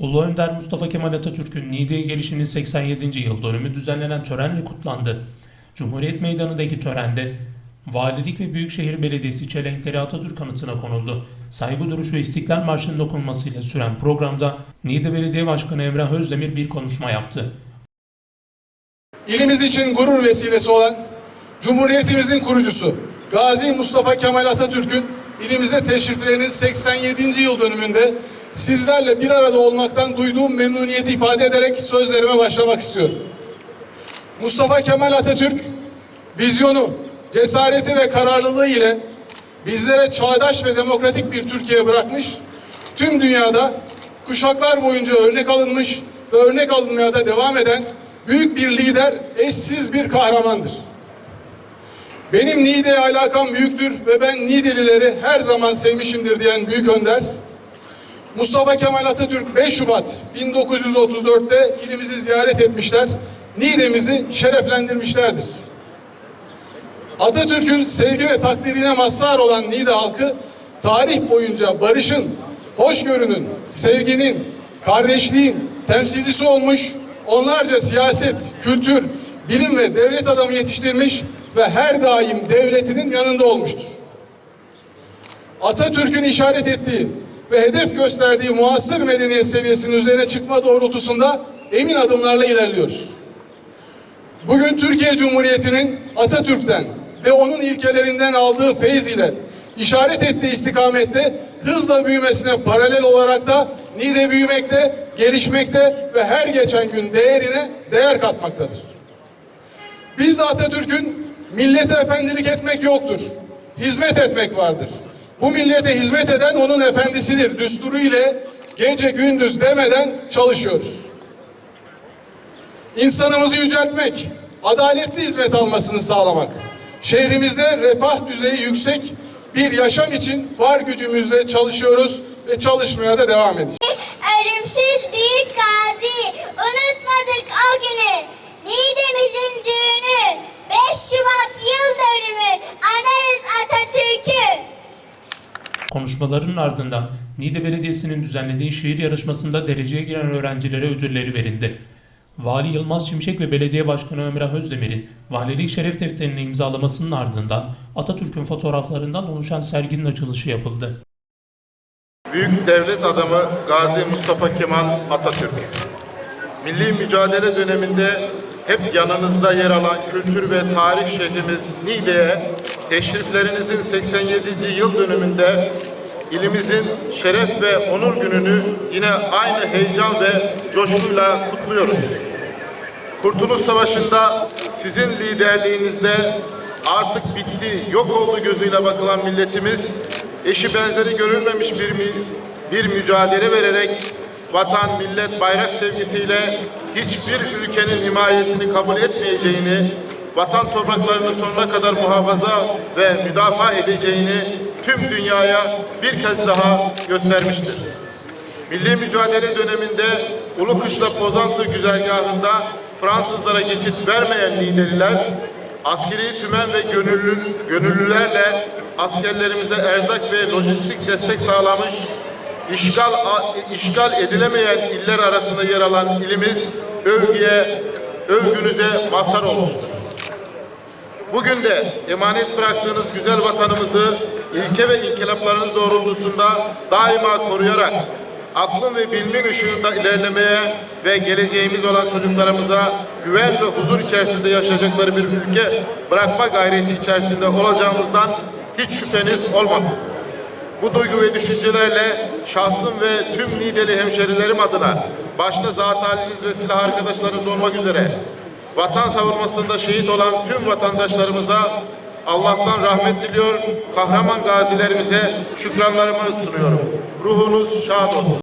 Ulu Önder Mustafa Kemal Atatürk'ün Niğde'ye gelişinin 87. yıl dönümü düzenlenen törenle kutlandı. Cumhuriyet Meydanı'ndaki törende Valilik ve Büyükşehir Belediyesi çelenkleri Atatürk anıtına konuldu. Saygı duruşu İstiklal Marşı'nın okunmasıyla süren programda Niğde Belediye Başkanı Emrah Özdemir bir konuşma yaptı. İlimiz için gurur vesilesi olan Cumhuriyetimizin kurucusu Gazi Mustafa Kemal Atatürk'ün ilimize teşriflerinin 87. yıl dönümünde sizlerle bir arada olmaktan duyduğum memnuniyeti ifade ederek sözlerime başlamak istiyorum. Mustafa Kemal Atatürk vizyonu, cesareti ve kararlılığı ile bizlere çağdaş ve demokratik bir Türkiye bırakmış, tüm dünyada kuşaklar boyunca örnek alınmış ve örnek alınmaya da devam eden büyük bir lider, eşsiz bir kahramandır. Benim Niğde'ye alakam büyüktür ve ben Niğdelileri her zaman sevmişimdir diyen büyük önder, Mustafa Kemal Atatürk 5 Şubat 1934'te ilimizi ziyaret etmişler, Niğde'mizi şereflendirmişlerdir. Atatürk'ün sevgi ve takdirine mazhar olan Niğde halkı tarih boyunca barışın, hoşgörünün, sevginin, kardeşliğin temsilcisi olmuş, onlarca siyaset, kültür, bilim ve devlet adamı yetiştirmiş ve her daim devletinin yanında olmuştur. Atatürk'ün işaret ettiği ve hedef gösterdiği muasır medeniyet seviyesinin üzerine çıkma doğrultusunda emin adımlarla ilerliyoruz. Bugün Türkiye Cumhuriyeti'nin Atatürk'ten ve onun ilkelerinden aldığı feyz ile işaret ettiği istikamette hızla büyümesine paralel olarak da Niğde büyümekte, gelişmekte ve her geçen gün değerine değer katmaktadır. Biz de Atatürk'ün millete efendilik etmek yoktur. Hizmet etmek vardır. Bu millete hizmet eden onun efendisidir. Düsturu ile gece gündüz demeden çalışıyoruz. İnsanımızı yüceltmek, adaletli hizmet almasını sağlamak, şehrimizde refah düzeyi yüksek bir yaşam için var gücümüzle çalışıyoruz ve çalışmaya da devam edeceğiz. Ölümsüz büyük gazi unutmadık o günü. Niğde'mizin düğünü 5 Şubat yıl dönümü Konuşmaların ardından Niğde Belediyesi'nin düzenlediği şiir yarışmasında dereceye giren öğrencilere ödülleri verildi. Vali Yılmaz Şimşek ve Belediye Başkanı Emrah Özdemir'in valilik şeref defterini imzalamasının ardından Atatürk'ün fotoğraflarından oluşan serginin açılışı yapıldı. Büyük devlet adamı Gazi Mustafa Kemal Atatürk. Milli mücadele döneminde hep yanınızda yer alan kültür ve tarih şehrimiz Niğde'ye teşriflerinizin 87. yıl dönümünde ilimizin şeref ve onur gününü yine aynı heyecan ve coşkuyla kutluyoruz. Kurtuluş Savaşı'nda sizin liderliğinizde artık bitti, yok oldu gözüyle bakılan milletimiz eşi benzeri görülmemiş bir bir mücadele vererek vatan, millet, bayrak sevgisiyle hiçbir ülkenin himayesini kabul etmeyeceğini, vatan topraklarını sonuna kadar muhafaza ve müdafaa edeceğini tüm dünyaya bir kez daha göstermiştir. Milli mücadele döneminde Ulukışla Pozantı güzergahında Fransızlara geçit vermeyen lideriler, askeri tümen ve gönüllü, gönüllülerle askerlerimize erzak ve lojistik destek sağlamış, işgal, işgal edilemeyen iller arasında yer alan ilimiz övgüye, övgünüze mazhar olmuştur. Bugün de emanet bıraktığınız güzel vatanımızı ilke ve inkılaplarınız doğrultusunda daima koruyarak aklın ve bilimin ışığında ilerlemeye ve geleceğimiz olan çocuklarımıza güven ve huzur içerisinde yaşayacakları bir ülke bırakma gayreti içerisinde olacağımızdan hiç şüpheniz olmasın. Bu duygu ve düşüncelerle şahsım ve tüm Niğdeli hemşerilerim adına başta zat haliniz ve silah arkadaşlarınız olmak üzere vatan savunmasında şehit olan tüm vatandaşlarımıza Allah'tan rahmet diliyor, kahraman gazilerimize şükranlarımı sunuyorum. Ruhunuz şad olsun.